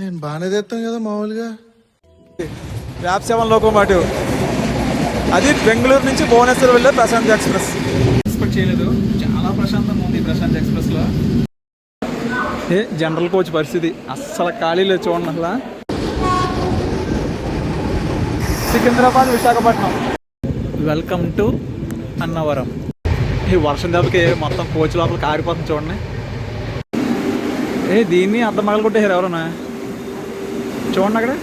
నేను బాగానే తెస్తాను కదా మామూలుగా. వ్యాప్ సెవెన్ లోకోమోటివ్ అది బెంగళూరు నుంచి భువనేశ్వర్ వెళ్ళే ప్రశాంత్ ఎక్స్ప్రెస్. ఎక్స్పెక్ట్ చేయలేదు. చాలా ప్రశాంతంగా ఉంది ప్రశాంత్ ఎక్స్ప్రెస్లో. ఏ జనరల్ కోచ్ పరిస్థితి. అస్సలు ఖాళీ లేదు చూడండి అసలు. Secunderabad Visakhapatnam. Welcome to Annavaram. ఈ వర్షం దెబ్బకి మొత్తం కోచ్ లోపల కారిపోతుంది చూడండి. ఏ దీన్ని అర్థం మగలు కొట్టేసారు ఎవరన్నా? చూడండి అక్కడ.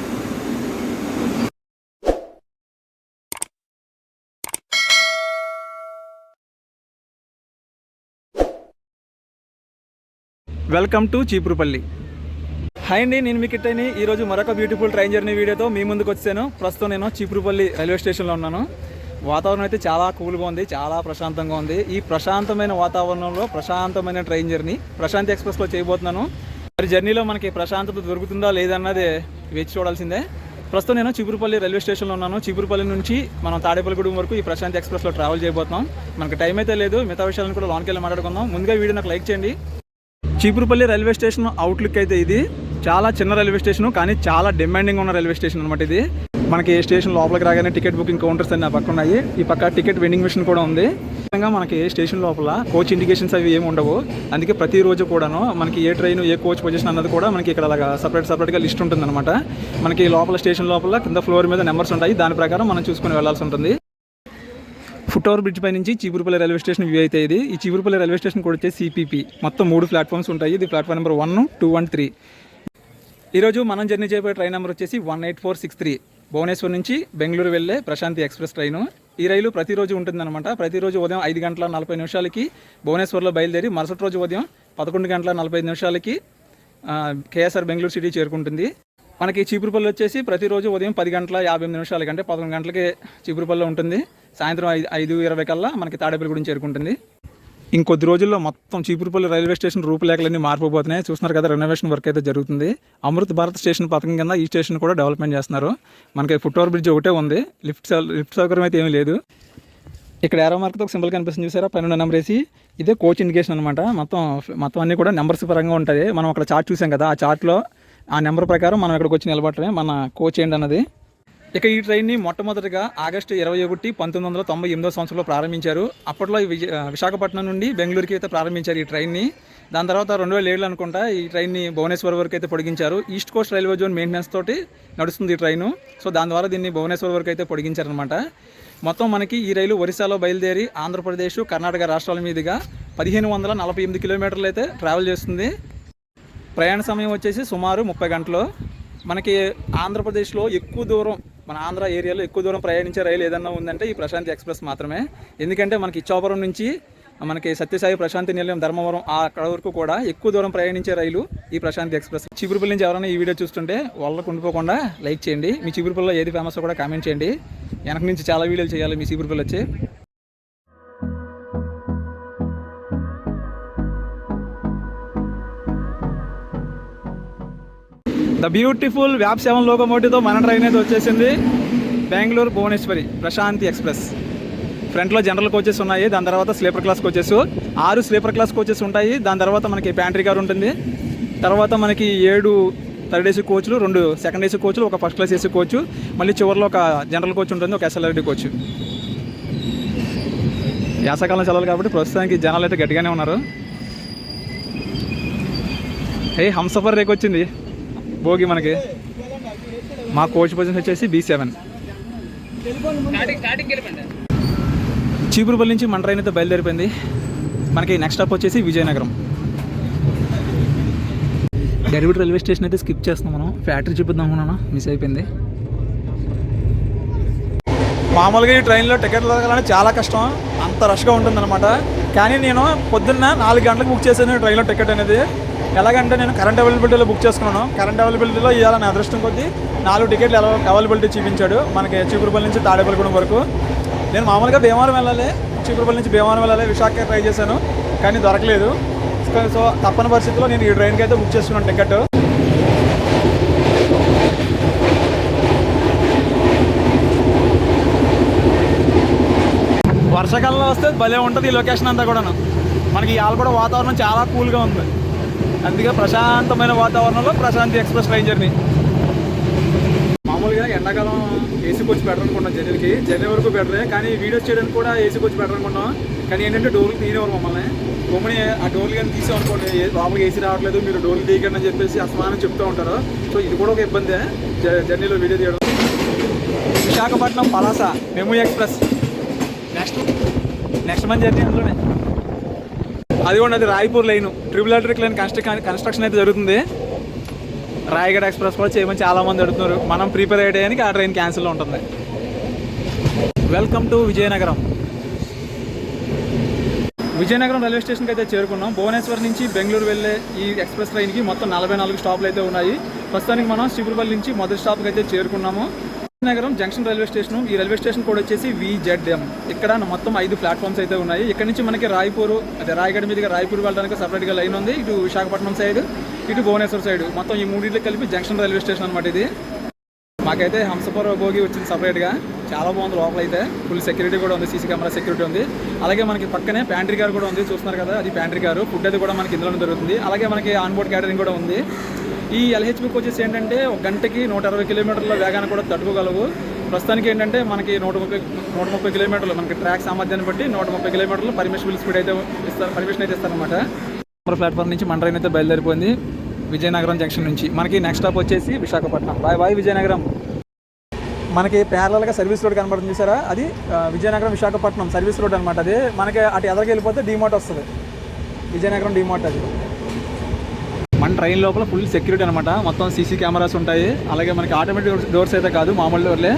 వెల్కమ్ టు చీపురుపల్లి హాయ్ అండి నేను మీకు ఇట్టని ఈరోజు మరొక బ్యూటిఫుల్ ట్రైన్ జర్నీ వీడియోతో మీ ముందుకు వచ్చాను. ప్రస్తుతం నేను చీపురుపల్లి రైల్వే స్టేషన్లో ఉన్నాను. వాతావరణం అయితే చాలా కూల్గా ఉంది చాలా ప్రశాంతంగా ఉంది. ఈ ప్రశాంతమైన వాతావరణంలో ప్రశాంతమైన ట్రైన్ జర్నీ ప్రశాంతి ఎక్స్ప్రెస్లో చేయబోతున్నాను. మరి జర్నీలో మనకి ప్రశాంతత దొరుకుతుందా లేదన్నది వేచి చూడాల్సిందే. ప్రస్తుతం నేను చీపురుపల్లి రైల్వే స్టేషన్లో ఉన్నాను. చీపురుపల్లి నుంచి మనం తాడేపల్లిగూడెం వరకు ఈ ప్రశాంత్ ఎక్స్ప్రెస్లో ట్రావెల్ చేయబోతున్నాం. మనకి టైం అయితే లేదు మిగతా విషయాలను కూడా లోన్కి వెళ్ళి మాట్లాడుకుందాం. ముందుగా వీడియో నాకు లైక్ చేయండి. చీపురుపల్లి రైల్వే స్టేషన్ అవుట్లుక్ అయితే ఇది. చాలా చిన్న రైల్వే స్టేషన్ కానీ చాలా డిమాండింగ్ ఉన్న రైల్వే స్టేషన్ అనమాట ఇది. మనకి స్టేషన్ లోపలికి రాగానే టికెట్ బుకింగ్ కౌంటర్స్ అన్ని ఆ పక్క ఉన్నాయి. ఈ పక్క టికెట్ వెండింగ్ మిషన్ కూడా ఉంది. విధంగా మనకి స్టేషన్ లోపల కోచ్ ఇండికేషన్స్ అవి ఏమి ఉండవు. అందుకే ప్రతిరోజు కూడాను మనకి ఏ ట్రైన్ ఏ కోచ్ పొజిషన్ అన్నది కూడా మనకి ఇక్కడ అలాగా సపరేట్ సపరేట్గా లిస్ట్ ఉంటుంది అనమాట మనకి లోపల స్టేషన్ లోపల కింద ఫ్లోర్ మీద నెంబర్స్ ఉంటాయి. దాని ప్రకారం మనం చూసుకుని వెళ్ళాల్సి ఉంటుంది. ఫుట్ ఓవర్ బ్రిడ్జ్ పై నుంచి చీపురుపల్లి రైల్వే స్టేషన్ వ్యూ అయితే ఇది. ఈ చీపురుపల్లి రైల్వే స్టేషన్ కూడా వచ్చేసి సిపిపి మొత్తం మూడు ప్లాట్ఫామ్స్ ఉంటాయి. ఇది platform number one two one three. ఈరోజు మనం జర్నీ చేయబోయే ట్రైన్ నెంబర్ వచ్చేసి one eight four six three. Bhubaneswar నుంచి బెంగళూరు వెళ్ళే ప్రశాంతి ఎక్స్ప్రెస్ ట్రైన్. ఈ రైలు ప్రతిరోజు ఉంటుందన్నమాట. ప్రతిరోజు ఉదయం ఐదు గంటల నలభై నిమిషాలకి భువనేశ్వర్లో బయలుదేరి మరుసటి రోజు ఉదయం పదకొండు గంటల నలభై నిమిషాలకి కేఎస్ఆర్ బెంగళూరు సిటీ చేరుకుంటుంది. మనకి చీపురుపల్లి వచ్చేసి ప్రతిరోజు ఉదయం పది గంటల యాభై ఎనిమిది నిమిషాలకి అంటే పదకొండు గంటలకి చీపురుపల్లిలో ఉంటుంది. సాయంత్రం ఐదు ఐదు ఇరవై కల్లా మనకి తాడేపల్లి చేరుకుంటుంది. ఇంకొద్ది రోజుల్లో మొత్తం చీపురుపల్లి రైల్వే స్టేషన్ రూపులేఖలన్నీ మారిపోబోతున్నాయి. చూస్తున్నారు కదా రెనోవేషన్ వర్క్ అయితే జరుగుతుంది. అమృత్ భారత్ స్టేషన్ పథకం కింద ఈ స్టేషన్ కూడా డెవలప్మెంట్ చేస్తున్నారు. మనకి ఫుట్ ఓవర్ బ్రిడ్జ్ ఒకటే ఉంది. లిఫ్ట్ సౌ- లిఫ్ట్ సౌకర్యం అయితే ఏమీ లేదు. ఇక్కడ ఏరో మార్క్తో ఒక సింబల్ కనిపిస్తుంది చూసారా? పన్నెండు నెంబర్ వేసి ఇదే కోచ్ ఇండికేషన్ అనమాట మొత్తం మొత్తం అన్నీ కూడా నెంబర్స్ పరంగా ఉంటుంది మనం అక్కడ చార్ట్ చూసాం కదా ఆ చార్ట్లో ఆ నెంబర్ ప్రకారం మనం ఇక్కడికి వచ్చి నిలబడటమే మన కోచ్ ఏంటన్నది. ఇక ఈ ట్రైన్ని మొట్టమొదటిగా ఆగస్టు ఇరవై ఒకటి పంతొమ్మిది వందల తొంభై ఎనిమిదో సంవత్సరంలో ప్రారంభించారు. అప్పట్లో విజయ విశాఖపట్నం నుండి బెంగళూరుకి అయితే ప్రారంభించారు ఈ ట్రైన్ని. దాని తర్వాత రెండు వేల ఏళ్ళు అనుకుంటా ఈ ట్రైన్ని భువనేశ్వర్ వరకు అయితే పొడిగించారు. East coast railway zone maintenance తోటి నడుస్తుంది ఈ ట్రైను. సో దాని ద్వారా దీన్ని భువనేశ్వర్ వరకు అయితే పొడిగించారనమాట మొత్తం మనకి ఈ రైలు ఒరిస్సాలో బయలుదేరి ఆంధ్రప్రదేశ్ కర్ణాటక రాష్ట్రాల మీదుగా పదిహేను వందల నలభై ఎనిమిది కిలోమీటర్లు అయితే ట్రావెల్ చేస్తుంది. ప్రయాణ సమయం వచ్చేసి సుమారు ముప్పై గంటలు. మనకి ఆంధ్రప్రదేశ్లో ఎక్కువ దూరం మన ఆంధ్ర ఏరియాలో ఎక్కువ దూరం ప్రయాణించే రైలు ఏదన్నా ఉందంటే ఈ ప్రశాంతి ఎక్స్ప్రెస్ మాత్రమే. ఎందుకంటే మనకి ఇచ్చాపురం నుంచి మనకి సత్యసాయి ప్రశాంతి నిలయం ధర్మవరం అక్కడ వరకు కూడా ఎక్కువ దూరం ప్రయాణించే రైలు ఈ ప్రశాంతి ఎక్స్ప్రెస్. చిగురుపల్లి నుంచి ఎవరైనా ఈ వీడియో చూస్తుంటే వాళ్ళకు ఉండిపోకుండా లైక్ చేయండి. మీ చిగురుపల్లిలో ఏది ఫేమస్ కూడా కామెంట్ చేయండి. వెనక నుంచి చాలా వీడియోలు చేయాలి మీ చిగురుపల్లి వచ్చి. ద బ్యూటిఫుల్ వ్యాప్ సెవెన్ లోకమోటివ్తో మన ట్రైన్ అయితే వచ్చేసింది. బెంగళూరు భువనేశ్వరి ప్రశాంతి ఎక్స్ప్రెస్. ఫ్రంట్లో జనరల్ కోచెస్ ఉన్నాయి దాని తర్వాత స్లీపర్ క్లాస్ కోచెస్. ఆరు స్లీపర్ క్లాస్ కోచెస్ ఉంటాయి దాని తర్వాత మనకి ప్యాంట్రీ కార్ ఉంటుంది. తర్వాత మనకి ఏడు థర్డ్ ఏసీ కోచ్లు రెండు సెకండ్ ఏసీ కోచ్లు ఒక ఫస్ట్ క్లాస్ ఏసీ కోచ్. మళ్ళీ చివరిలో ఒక జనరల్ కోచ్ ఉంటుంది ఒక ఎస్ఎల్ఆర్డి కోచ్. వేసవకాలం చదవాలి కాబట్టి ప్రస్తుతానికి జనాలు అయితే గట్టిగానే ఉన్నారు. ఏ హంసఫర్ రేక్ వచ్చింది. భోగి మనకి. మా కోచ్ పొజిషన్ వచ్చేసి బీ సెవెన్ చీపురుపల్లి నుంచి మన ట్రైన్ అయితే బయలుదేరిపోయింది. మనకి నెక్స్ట్ స్టాప్ వచ్చేసి విజయనగరం. గరిబిడ్ రైల్వే స్టేషన్ అయితే స్కిప్ చేస్తున్నాం మనం. ఫ్యాక్టరీ చూపిద్దాం అనుకున్నాను? మిస్ అయిపోయింది. మామూలుగా ఈ ట్రైన్లో టికెట్ దొరకాలంటే చాలా కష్టం. అంత రష్గా ఉంటుందన్నమాట. కానీ నేను పొద్దున్న నాలుగు గంటలకు బుక్ చేశాను ట్రైన్లో టికెట్ అనేది. ఎలాగంటే నేను కరెంట్ అవైలబిలిటీలో బుక్ చేసుకున్నాను. కరెంట్ అవైలబిలిటీలో ఇవాళ నా అదృష్టం కొద్దీ నాలుగు టికెట్లు ఎలా- అవైలబిలిటీ చూపించాడు. మనకి చీపురుపల్లి నుంచి తాడేపల్లిగూడెం వరకు. నేను మామూలుగా భీమవరం వెళ్ళాలి. చీపురుపల్లి నుంచి భీమవరం వెళ్ళాలి. విశాఖ ట్రై చేశాను. కానీ దొరకలేదు. సో తప్పని పరిస్థితిలో నేను ఈ ట్రైన్కి అయితే బుక్ చేసుకున్నాను టికెట్ వర్షాకాలంలో వస్తే భలే ఉంటుంది ఈ లొకేషన్ అంతా కూడాను. మనకి ఇవాళ కూడా వాతావరణం చాలా కూల్గా ఉంది. అందుకే ప్రశాంతమైన వాతావరణంలో ప్రశాంతి ఎక్స్ప్రెస్ ట్రైన్ జర్నీ. మామూలుగా ఎండాకాలం ఏసీ కోచ్ బెటర్ అనుకున్నాం జర్నీకి జర్నీ వరకు బెటరే కానీ వీడియోస్ చేయడానికి కూడా ఏసీ కోచ్ బెటర్ అనుకున్నాం కానీ ఏంటంటే డోర్లు తీయనివ్వరు మమ్మల్ని. గమ్ముని ఆ డోర్లు కానీ తీసాం అనుకోండి లోపలికి ఏసీ రావట్లేదు మీరు డోర్లు తీయకండి అని చెప్పేసి అసమానం చెప్తూ ఉంటారు. సో ఇది కూడా ఒక ఇబ్బందే జ- జర్నీలో వీడియో తీయడం. Visakhapatnam Palasa MEMU express. Next next month journey అందులోనే అది కూడా అది Raipur line triple electric line construction construction అయితే జరుగుతుంది. రాయగఢ ఎక్స్ప్రెస్ కూడా చేయమని చాలామంది అడుగుతున్నారు. మనం ప్రిపేర్ అయ్యడానికి ఆ ట్రైన్ క్యాన్సిల్ ఉంటుంది. Welcome to Vizianagaram. Vizianagaram railway స్టేషన్కి అయితే చేరుకున్నాం. భువనేశ్వర్ నుంచి బెంగళూరు వెళ్ళే ఈ ఎక్స్ప్రెస్ ట్రైన్కి మొత్తం నలభై నాలుగు స్టాప్లు అయితే ఉన్నాయి. ప్రస్తుతానికి మనం శ్రీపురపల్లి నుంచి మొదటి స్టాప్కి అయితే చేరుకున్నాము. Vizianagaram junction railway station. ఈ రైల్వే స్టేషన్ కూడా వచ్చేసి విజెడ్ఎం ఇక్కడ మొత్తం ఐదు ప్లాట్ఫామ్స్ అయితే ఉన్నాయి. ఇక్కడ నుంచి మనకి రాయపూర్ అదే రాయగఢ మీదుగా రాయపూర్ వెళ్ళడానికి సపరేట్గా లైన్ ఉంది. ఇటు విశాఖపట్నం సైడ్ ఇటు భువనేశ్వర్ సైడ్ మొత్తం ఈ మూడింటికి కలిపి జంక్షన్ రైల్వే స్టేషన్ అనమాట ఇది. మాకైతే హంసపుర భోగి వచ్చింది సపరేట్గా చాలా బాగుంది లోపల అయితే. ఫుల్ సెక్యూరిటీ కూడా ఉంది సీసీ కెమెరా సెక్యూరిటీ ఉంది. అలాగే మనకి పక్కనే ప్యాంట్రీ కార్ కూడా ఉంది. చూస్తున్నారు కదా అది ప్యాంట్రీ కారు ఫుడ్ అది కూడా మనకి ఇందులోనే దొరుకుతుంది. అలాగే మనకి ఆన్ బోర్డ్ క్యాటరింగ్ కూడా ఉంది. ఈ ఎల్హెచ్బికి వచ్చేసి ఏంటంటే ఒక గంటకి నూట అరవై కిలోమీటర్ల వేగాన్ని కూడా తట్టుకోగలవు. ప్రస్తుతానికి ఏంటంటే మనకి నూట ముప్పై నూట ముప్పై కిలోమీటర్లు మనకి ట్రాక్ సామర్థ్యాన్ని బట్టి నూట ముప్పై కిలోమీటర్లు పర్మిషనబుల్ స్పీడ్ అయితే ఇస్తారు పర్మిషన్ అయితే ఇస్తారనమాట ప్లాట్ఫామ్ నుంచి మన ట్రైన్ అయితే బయలుదేరిపోయింది. విజయనగరం జంక్షన్ నుంచి. మనకి నెక్స్ట్ స్టాప్ వచ్చేసి విశాఖపట్నం. Bye bye Vizianagaram. మనకి ప్యారలల్గా సర్వీస్ రోడ్ కనబడుతుంది చూసారా? అది విజయనగరం విశాఖపట్నం సర్వీస్ రోడ్ అనమాట అది. మనకి అటు ఎదరికి వెళ్ళిపోతే డిమార్ట్ వస్తుంది. విజయనగరం డీమార్ట్ అది. మన ట్రైన్ లోపల ఫుల్ సెక్యూరిటీ అనమాట మొత్తం సీసీ కెమెరాస్ ఉంటాయి. అలాగే మనకి ఆటోమేటిక్ డోర్స్ అయితే కాదు మామూలు డోర్లే.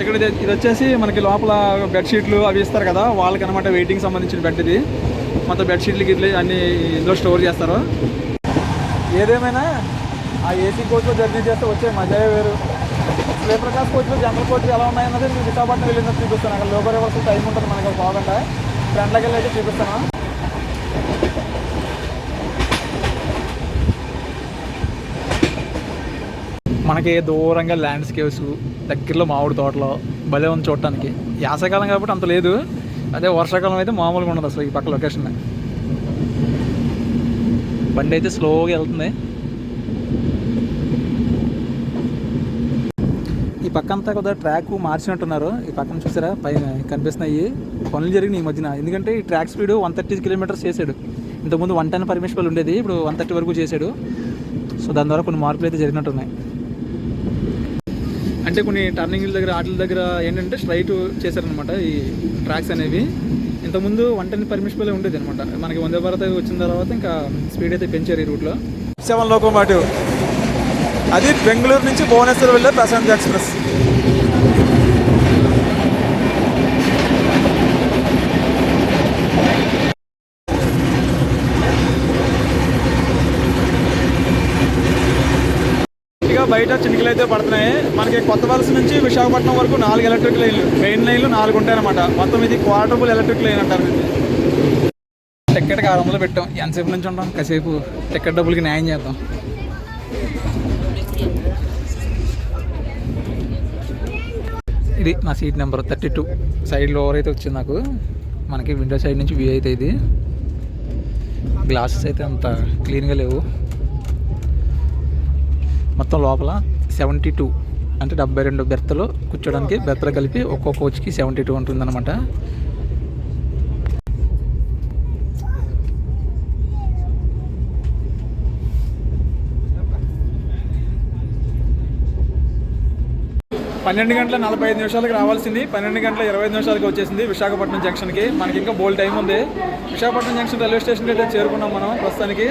ఇక్కడ ఇది వచ్చేసి మనకి లోపల బెడ్షీట్లు అవి ఇస్తారు కదా వాళ్ళకి అనమాట వెయిటింగ్ సంబంధించిన బెడ్ ఇది. మొత్తం బెడ్షీట్లు గిట్ల అన్ని ఇందులో స్టోర్ చేస్తారు. ఏదేమైనా ఆ ఏసీ కోచ్లో జర్నీ చేస్తే వచ్చే మజాయే వేరు. స్లీపర్ క్లాస్ కోచ్లు జనరల్ కోచ్లు ఎలా ఉన్నాయన్నది నేను విశాఖపట్నం వెళ్ళినప్పుడు చూపిస్తాను. అక్కడ లోపల రివర్స్ టైం ఉంటుంది మనకి బాగుంటా ఫ్రెండ్లకి వెళ్ళి అయితే చూపిస్తాను. మనకి దూరంగా ల్యాండ్స్కేప్స్ దగ్గరలో మామిడి తోటలో భలే ఉంది చూడటానికి. యాసకాలం కాబట్టి అంత లేదు. అదే వర్షాకాలం అయితే మామూలుగా ఉండదు అసలు ఈ పక్క లొకేషన్ బండి అయితే స్లోగా వెళ్తుంది. ఈ పక్క అంతా కొద్దిగా ట్రాక్ మార్చినట్టున్నారు. ఈ పక్కన చూసారా? పైన కనిపిస్తున్నాయి. పనులు జరిగినాయి ఈ మధ్యన. ఎందుకంటే ఈ track speed one thirty kilometres చేశాడు ఇంతకుముందు వన్ టెన్ పర్మిషన్ ఉండేది. ఇప్పుడు వన్ థర్టీ వరకు చేశాడు సో దాని ద్వారా కొన్ని మార్పులు అయితే జరిగినట్టున్నాయి. అంటే కొన్ని టర్నింగ్ల దగ్గర వాటి దగ్గర ఏంటంటే స్ట్రైట్ చేశారనమాట ఈ ట్రాక్స్ అనేవి. ఇంతకుముందు వన్ టెన్ పర్మిషన్ ఉండేది అనమాట మనకి వందే భారత్ వచ్చిన తర్వాత ఇంకా స్పీడ్ అయితే పెంచారు ఈ రూట్లో సెవెన్ లోకోమోటివ్. అది బెంగళూరు నుంచి భువనేశ్వర్ వెళ్ళే ప్రశాంత్ ఎక్స్ప్రెస్ ఇక బయట చినుకులు అయితే పడుతున్నాయి. మనకి కొత్త వలస నుంచి విశాఖపట్నం వరకు నాలుగు ఎలక్ట్రిక్ లైన్లు మెయిన్ లైన్లు నాలుగు ఉంటాయన్నమాట. మొత్తం ఇది క్వార్టర్బుల్ ఎలక్ట్రిక్ లైన్ అంటారు టిక్కెట్కి టికెట్కి ఆరు వందలు పెట్టాం. ఎంతసేపు నుంచి ఉంటాం? కాసేపు టికెట్ డబ్బులకి న్యాయం చేద్దాం. ఇది నా సీట్ నెంబర్ థర్టీ టూ. సైడ్లో లోవర్ అయితే వచ్చింది నాకు. మనకి విండో సైడ్ నుంచి వ్యూ అయితే ఇది. గ్లాసెస్ అయితే అంత క్లీన్గా లేవు. మొత్తం లోపల సెవెంటీ టూ అంటే డెబ్బై రెండు బెర్తలు కూర్చోడానికి బెర్తలు కలిపి ఒక్కో కోచ్కి సెవెంటీ టూ ఉంటుందన్నమాట. పన్నెండు గంటల నలభై ఐదు నిమిషాలకు రావాల్సింది. పన్నెండు గంటల ఇరవై ఐదు నిమిషాలకు వచ్చేసింది విశాఖపట్నం జంక్షన్కి. మనకి ఇంకా బోల్ టైం ఉంది. విశాఖపట్నం జంక్షన్ రైల్వే స్టేషన్కి అయితే చేరుకున్నాం మనం ప్రస్తుతానికి.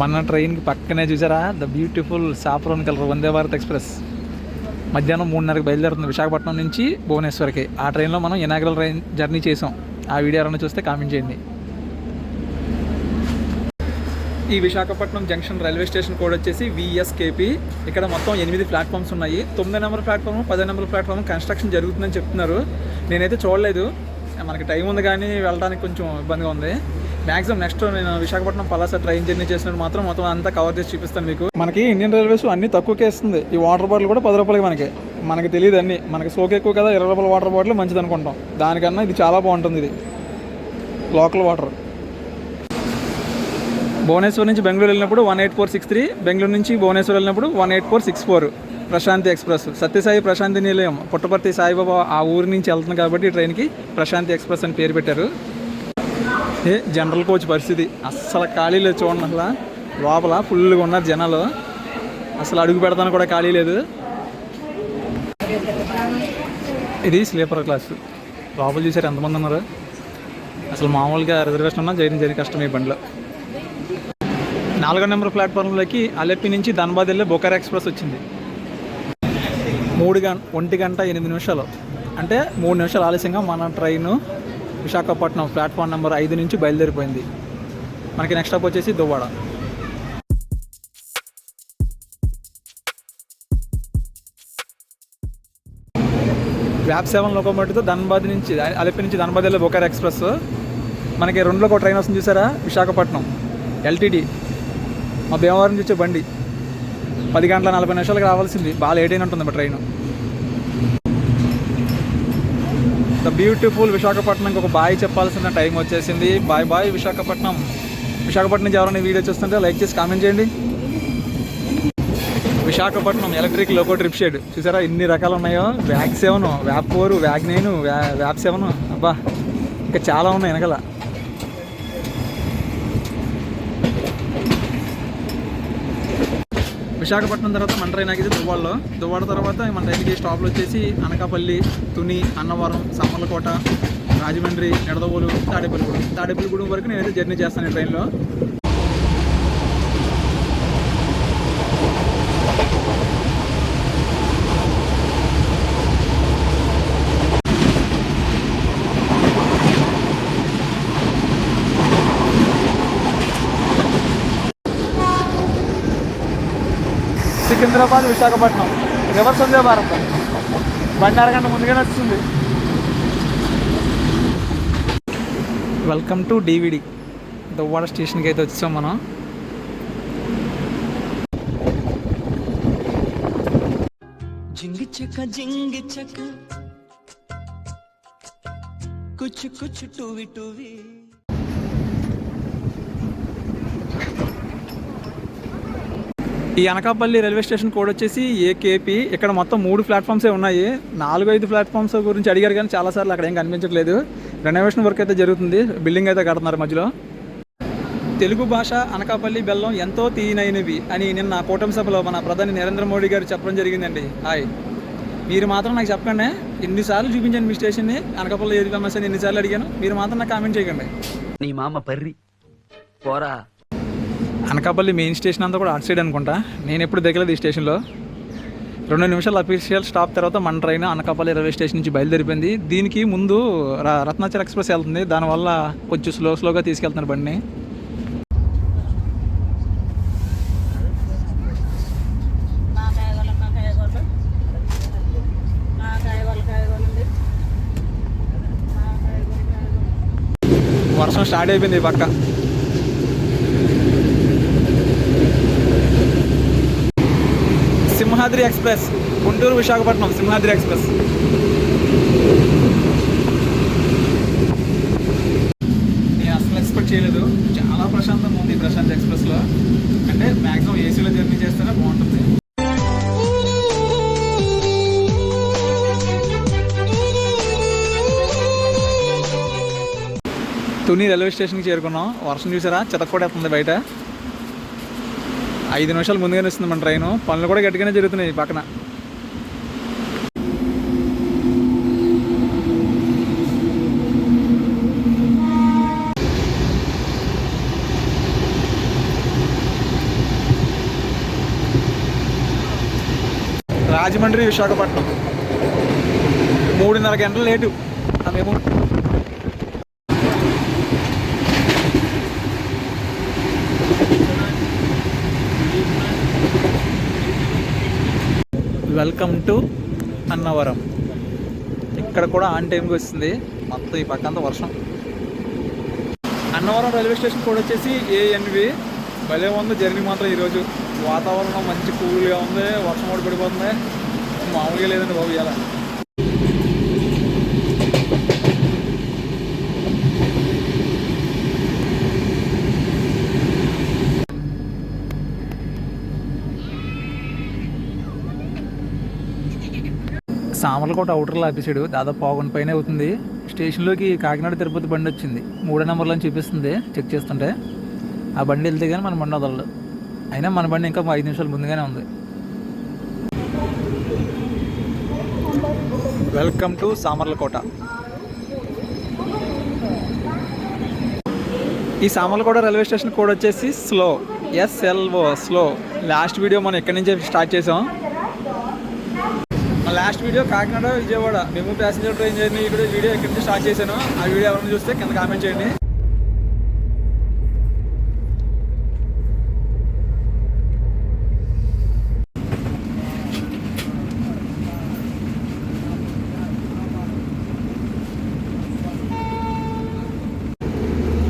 మన ట్రైన్కి పక్కనే చూసారా? The beautiful saffron colour Vande Bharat express మధ్యాహ్నం మూడున్నరకు బయలుదేరుతుంది విశాఖపట్నం నుంచి భువనేశ్వర్కి. ఆ ట్రైన్లో మనం ఇనాగ్రల్ ట్రైన్ జర్నీ చేసాం. ఆ వీడియో ఎవరైనా చూస్తే కామెంట్ చేయండి. ఈ Visakhapatnam junction railway station code వచ్చేసి విఎస్కేపీ ఇక్కడ మొత్తం ఎనిమిది ప్లాట్ఫామ్స్ ఉన్నాయి. తొమ్మిది నెంబర్ ప్లాట్ఫామ్ పదో నెంబర్ ప్లాట్ఫామ్ కన్స్ట్రక్షన్ జరుగుతుందని చెప్తున్నారు. నేనైతే చూడలేదు. మనకి టైం ఉంది కానీ వెళ్ళడానికి కొంచెం ఇబ్బందిగా ఉంది. మ్యాక్సిమం నెక్స్ట్ నేను విశాఖపట్నం పలాస ట్రైన్ జర్నీ చేసినట్టు మాత్రం మొత్తం అంతా కవర్ చేసి చూపిస్తాను మీకు. మనకి ఇండియన్ రైల్వేస్ అన్ని తక్కువకే ఇస్తుంది ఈ వాటర్ బాటిల్ కూడా పది రూపాయలకి మనకి. మనకి తెలియదు అన్ని. మనకి సోక్ ఎక్కువ కదా ఇరవై రూపాయల వాటర్ బాటిల్ మంచిది అనుకుంటాం. దానికన్నా ఇది చాలా బాగుంటుంది ఇది. లోకల్ వాటర్ భువనేశ్వర్ నుంచి బెంగళూరు వెళ్ళినప్పుడు one eight four six three Bengaluru నుంచి భువనేశ్వర్ వెళ్ళినప్పుడు one eight four six four Prashanti express Sathya Sai Prashanti Nilayam Puttaparthi Sai Baba ఆ ఊరి నుంచి వెళ్తుంది కాబట్టి ట్రైన్కి ప్రశాంతి ఎక్స్ప్రెస్ అని పేరు పెట్టారు. ఏ జనరల్ కోచ్ పరిస్థితి. అస్సలు ఖాళీ లేదు చూడండి అసలు. లోపల ఫుల్గా ఉన్నారు జనాలు. అసలు అడుగు పెడతాను కూడా ఖాళీ లేదు. ఇది స్లీపర్ క్లాస్. లోపల చూసారు ఎంతమంది ఉన్నారు? అసలు మామూలుగా రిజర్వేషన్ ఉన్నా చేయడం జరిగి కష్టం ఈ బండిలో. నాలుగో నెంబర్ ప్లాట్ఫామ్లోకి అలెప్పి నుంచి ధన్బాద్ వెళ్ళే బొకారా ఎక్స్ప్రెస్ వచ్చింది. మూడు గంట ఒంటి గంట ఎనిమిది నిమిషాలు. అంటే మూడు నిమిషాలు ఆలస్యంగా మన ట్రైన్ విశాఖపట్నం ప్లాట్ఫామ్ నెంబర్ ఐదు నుంచి బయలుదేరిపోయింది. మనకి నెక్స్ట్ స్టాప్ వచ్చేసి దువ్వాడ. వ్యాప్ సెవెన్ లోకోమోటివ్తో ధన్బాద్ నుంచి అలెప్పి నుంచి ధన్బాద్ వెళ్ళే బొకారా ఎక్స్ప్రెస్. మనకి రెండులో ఒక ట్రైన్ వస్తుంది చూసారా? విశాఖపట్నం. ఎల్టీడీ. మా భీమవరం నుంచి వచ్చే బండి. పది గంటల నలభై నిమిషాలకు రావాల్సింది. బాగా లేట్ అయిన ఉంటుంది మా ట్రైన్ ద బ్యూటిఫుల్ విశాఖపట్నంకి ఒక బాయ్ చెప్పాల్సిన టైం వచ్చేసింది. బాయ్ బాయ్ విశాఖపట్నం విశాఖపట్నం నుంచి ఎవరైనా వీడియో చూస్తుంటే లైక్ చేసి కామెంట్ చేయండి. Visakhapatnam electric loco trip shade చూసారా ఎన్ని రకాలు ఉన్నాయో? Wag seven వ్యాప్ four wag nine వ్యాప్ seven అబ్బా ఇంకా చాలా ఉన్నాయి వెనకాల. విశాఖపట్నం తర్వాత మన ట్రైన్ ఆగితే దువ్వాడలో దువ్వాడ తర్వాత మన ట్రైన్కి స్టాప్లు వచ్చేసి అనకాపల్లి తుని అన్నవరం సమ్మలకోట రాజమండ్రి నిడదవోలు తాడేపల్లిగూడెం. తాడేపల్లిగూడెం వరకు నేనైతే జర్నీ చేస్తాను ఈ ట్రైన్లో. సికింద్రాబాద్ విశాఖపట్నం. రివర్స్ ఉందే భారత. బండి అరగంట ముందుగానే వస్తుంది. వెల్కమ్ టు డివిడి దువ్వాడ స్టేషన్కి అయితే వచ్చాం మనం. జింగి చక్క జింగి చక్క కుచ్చు కుచ్చు టూవి. ఈ అనకాపల్లి రైల్వే స్టేషన్ కోడ్ వచ్చేసి ఏకేపీ ఇక్కడ మొత్తం మూడు ప్లాట్ఫామ్సే ఉన్నాయి. నాలుగు ఐదు ప్లాట్ఫామ్స్ గురించి అడిగారు కానీ చాలాసార్లు అక్కడ ఏం కనిపించట్లేదు. రెనోవేషన్ వర్క్ అయితే జరుగుతుంది. బిల్డింగ్ అయితే కడుతున్నారు మధ్యలో. తెలుగు భాష అనకాపల్లి బెల్లం ఎంతో తీయనైనవి అని నిన్న కూటమి సభలో మన ప్రధాని నరేంద్ర మోడీ గారు చెప్పడం జరిగిందండి. హాయ్. మీరు మాత్రం నాకు చెప్పకండి. ఎన్నిసార్లు చూపించండి మీ స్టేషన్ని అనకాపల్లి ఏది ఫేమస్ అని ఎన్నిసార్లు అడిగాను. మీరు మాత్రం నాకు కామెంట్ చేయకండి. నీ మామ పర్రి. పోరా. అనకాపల్లి మెయిన్ స్టేషన్ అంతా కూడా అటు సైడ్ అనుకుంటా. నేను ఎప్పుడు దిగలేదు ఈ స్టేషన్లో. రెండు నిమిషాలు అఫీషియల్ స్టాప్ తర్వాత మన ట్రైన్ అనకాపల్లి రైల్వే స్టేషన్ నుంచి బయలుదేరిపోయింది. దీనికి ముందు రత్నాచల్ ఎక్స్ప్రెస్ వెళ్తుంది. దానివల్ల కొంచెం స్లో స్లోగా తీసుకెళ్తున్నారు బండిని. వర్షం స్టార్ట్ అయిపోయింది ఈ పక్క. సింహాద్రి ఎక్స్ప్రెస్ గుంటూరు విశాఖపట్నం సింహాద్రి ఎక్స్ప్రెస్ నేను అసలు ఎక్స్పెక్ట్ చేయలేదు. చాలా ప్రశాంతంగా ఉంది ఈ ప్రశాంత్ ఎక్స్ప్రెస్లో అంటే మ్యాక్సిమం ఏసీలో జర్నీ చేస్తేనే బాగుంటుంది. తుని రైల్వే స్టేషన్కి చేరుకున్నాం. వర్షం చూసారా? చితక్కొడేస్తుంది బయట. ఐదు నిమిషాలు ముందుగానే వస్తుంది మన ట్రైన్. పనులు కూడా గట్టిగానే జరుగుతున్నాయి పక్కన. రాజమండ్రి విశాఖపట్నం. మూడున్నర గంటలు లేటు. ఆ మేము వెల్కమ్ టు అన్నవరం. ఇక్కడ కూడా ఆన్ టైంకి వస్తుంది. మొత్తం ఈ పక్కంతా వర్షం. అన్నవరం రైల్వే స్టేషన్ కూడా వచ్చేసి ఏఎన్వి భలే ఉంది జర్నీ మాత్రం ఈరోజు. వాతావరణం మంచి కూల్గా ఉంది. వర్షం కూడా పడిపోతుంది. మామూలుగా లేదండి బాబు ఇలా సామర్లకోట అవుటర్లో ఆపేసాడు. దాదాపు పావుగంట పైన అవుతుంది. స్టేషన్లోకి కాకినాడ తిరుపతి బండి వచ్చింది. మూడో నెంబర్లో అని చూపిస్తుంది. చెక్ చేస్తుంటే ఆ బండి వెళ్తే కానీ మన బండి వదలదు అయినా మన బండి ఇంకా ఐదు నిమిషాలు ముందుగానే ఉంది. వెల్కమ్ టు సామర్లకోట ఈ సామర్లకోట రైల్వే స్టేషన్ కోడ్ వచ్చేసి slow SLO slow last video మనం ఎక్కడి నుంచి స్టార్ట్ చేసాం? Last video Kakinada Vijayawada. మేము ప్యాసింజర్ ట్రైన్ జర్నీ ఇక్కడ వీడియో ఎక్కడి నుంచి స్టార్ట్ చేశాను ఆ వీడియో ఎవరైనా చూస్తే కింద కామెంట్ చేయండి.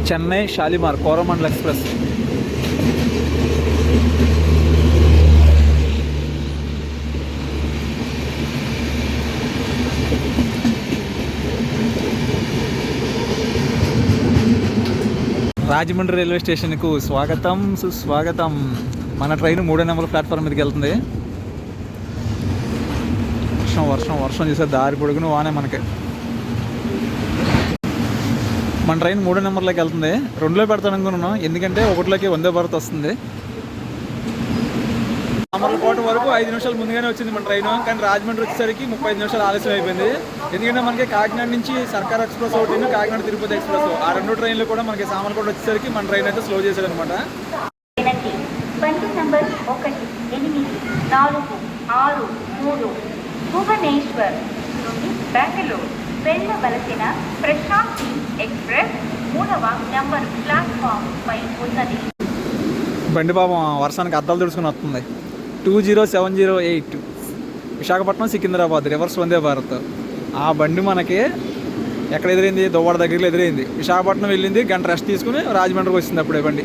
చెన్నై షాలిమార్ కోరమండల్ ఎక్స్ప్రెస్. రాజమండ్రి రైల్వే స్టేషన్కు స్వాగతం సుస్వాగతం. మన ట్రైన్ మూడో నెంబర్ ప్లాట్ఫామ్ మీదకి వెళ్తుంది. వర్షం వర్షం వర్షం చూసే దారి పొడుగును వానే మనకి. మన ట్రైన్ మూడో నెంబర్లోకి వెళ్తుంది. రెండులో పెడతాను అనుకున్నాను ఎందుకంటే ఒకటిలోకి వందే భారత్ వస్తుంది. అమర్లకోట వరకు ఐదు నిమిషాలు ముందుగానే వచ్చింది మన ట్రైన్. కానీ రాజమండ్రి వచ్చేసరికి ముప్పై ఐదు నిమిషాలు ఆలస్యం అయిపోయింది. ఎందుకంటే మనకి కాకినాడ నుంచి సర్కార్ ఎక్స్ప్రెస్ ఒకటి కాకినాడ తిరుపతి ఎక్స్ప్రెస్. ఆ రెండు ట్రైన్లు కూడా మనకి సామర్లకోట వచ్చేసరికి మన ట్రైన్ అయితే స్లో చేశాడు అనమాట బండి నంబర్ ఒకటి ఎనిమిది నాలుగు ఆరు మూడు భువనేశ్వర్ నుండి బెంగళూరు వెళ్ళవలసిన ప్రశాంతి ఎక్స్ప్రెస్ మూడవ నంబర్ ప్లాట్ఫామ్ పై ఉన్నది. బండి పాపం వర్షానికి అద్దాలు తుడుచుకుని వస్తుంది. Two zero seven zero eight Visakhapatnam Secunderabad reverse Vande Bharat. ఆ బండి మనకి ఎక్కడ ఎదురైంది? దువ్వాడ దగ్గరలో ఎదురైంది. విశాఖపట్నం వెళ్ళింది గంట రెస్ట్ తీసుకుని రాజమండ్రికి వచ్చింది అప్పుడే బండి.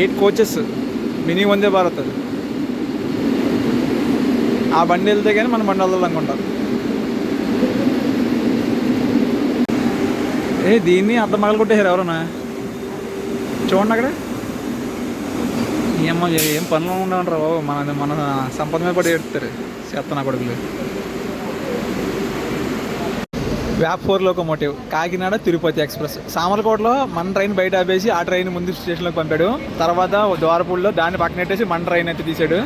Eight coaches mini Vande Bharat. అది ఆ బండి వెళ్తే కానీ మన బండి వెళ్ళాలనుకుంటాం ఏ దీన్ని అర్థం మగలు కొట్టేశారు ఎవరన్నా? చూడండి అక్కడ. ఏమో ఏం పనులు ఉండమంటారు బాబు? మన మన సంపద మీద పడి ఎడతారు చేస్తున్నా కొడుకులు. వ్యాప్ four locomotive Kakinada Tirupati express. సామర్లకోటలో మన ట్రైన్ బయట ఆపేసి ఆ ట్రైన్ ముందు స్టేషన్లోకి పంపాడు. తర్వాత ద్వారపూడిలో దాన్ని పక్కన పెట్టేసి మన ట్రైన్ అయితే తీసాడు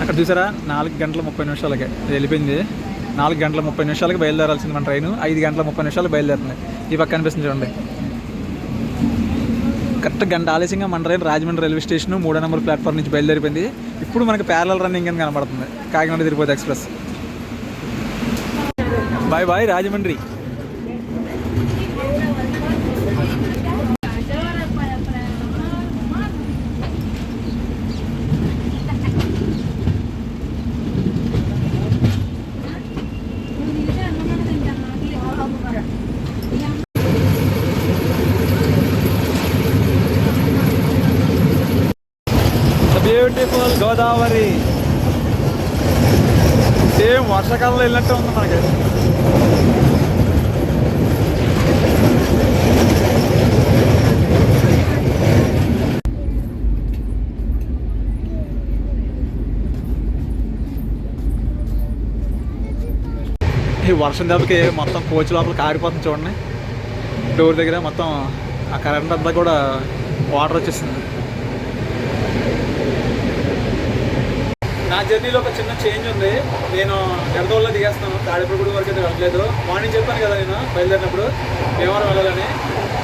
అక్కడ చూసారా? నాలుగు గంటల ముప్పై నిమిషాలకే. వెళ్ళిపోయింది. నాలుగు గంటల ముప్పై నిమిషాలకు బయలుదేరాల్సింది మన ట్రైన్. ఐదు గంటల ముప్పై నిమిషాలు బయలుదేరుతుంది. ఈ పక్క కనిపిస్తుంది చూడండి. కరెక్ట్ గంట ఆలస్యంగా మన ట్రైన్ రాజమండ్రి రైల్వే స్టేషన్ మూడో నెంబర్ ప్లాట్ఫామ్ నుంచి బయలుదేరిపోయింది. ఇప్పుడు మనకి ప్యారల రన్నింగ్ అని కనబడుతుంది. Kakinada Tirupati express. Bye bye Rajahmundry. Beautiful Godavari. Same వర్షాకాలంలో వెళ్ళినట్టు ఉంది మనకి. ఈ వర్షం దెబ్బకి మొత్తం కోచ్ లోపల కారిపోతుంది చూడండి. డోర్ దగ్గర మొత్తం ఆ కరెంట్ అంతా కూడా వాటర్ వచ్చేసింది. నా జర్నీలో ఒక చిన్న చేంజ్ ఉంది. నేను ఎడదోళ్ళలో దిగేస్తాను తాడిపూడి వరకు అయితే వెళ్ళలేదు మార్నింగ్ చెప్పాను కదా నేను బయలుదేరినప్పుడు. భీమవరం వెళ్ళాలని.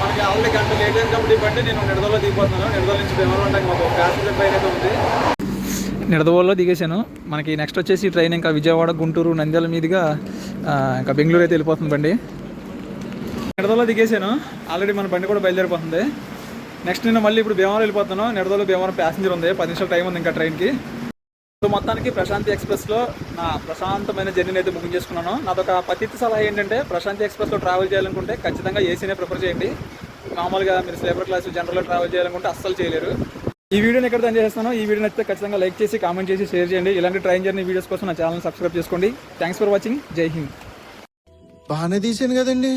మనకి ఆల్రెడీ గంట లేట్ అయింది కాబట్టి నేను నిడదోళ్ళలో దిగిపోతున్నాను. నిడదోళ్ళ నుంచి భీమవరం అంటే మాకు ప్యాసింజర్ ట్రైన్ అయితే ఉంది. నిడదవోల్లో దిగేశాను. మనకి నెక్స్ట్ వచ్చేసి ట్రైన్ ఇంకా విజయవాడ గుంటూరు నంద్యాల మీదుగా ఇంకా బెంగళూరు అయితే వెళ్ళిపోతుంది బండి. నిడదలో దిగేశాను. ఆల్రెడీ మన బండి కూడా బయలుదేరిపోతుంది. నెక్స్ట్ నేను మళ్ళీ ఇప్పుడు భీమవరం వెళ్ళిపోతున్నాను. నిడదలో భీమవరం ప్యాసింజర్ ఉంది. పది నిమిషాలు టైం ఉంది ఇంకా ట్రైన్కి సో మొత్తానికి ప్రశాంతి ఎక్స్ప్రెస్లో నా ప్రశాంతమైన జర్నీని అయితే బుకింగ్ చేసుకున్నాను. నాదొక పతిత్తి సలహా ఏంటంటే ప్రశాంతి ఎక్స్ప్రెస్లో ట్రావెల్ చేయాలనుకుంటే ఖచ్చితంగా ఏసీనే ప్రిఫర్ చేయండి. మామూలుగా మీరు స్లీపర్ క్లాస్ జనరల్లో ట్రావెల్ చేయాలనుకుంటే అస్సలు చేయలేరు. ఈ వీడియోని ఎక్కడ దాని చేస్తాను ఈ వీడియో నచ్చితే ఖచ్చితంగా లైక్ చేసి కామెంట్ చేసి షేర్ చేయండి. ఇలాంటి ట్రైన్ జర్నీ వీడియోస్ కోసం నా ఛానల్ సబ్స్క్రైబ్ చేసుకోండి. Thanks for watching Jai Hind బాగానే తీసాను కదండి.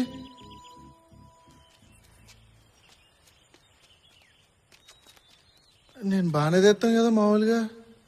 నేను బాగానే తెస్తాను కదా మామూలుగా.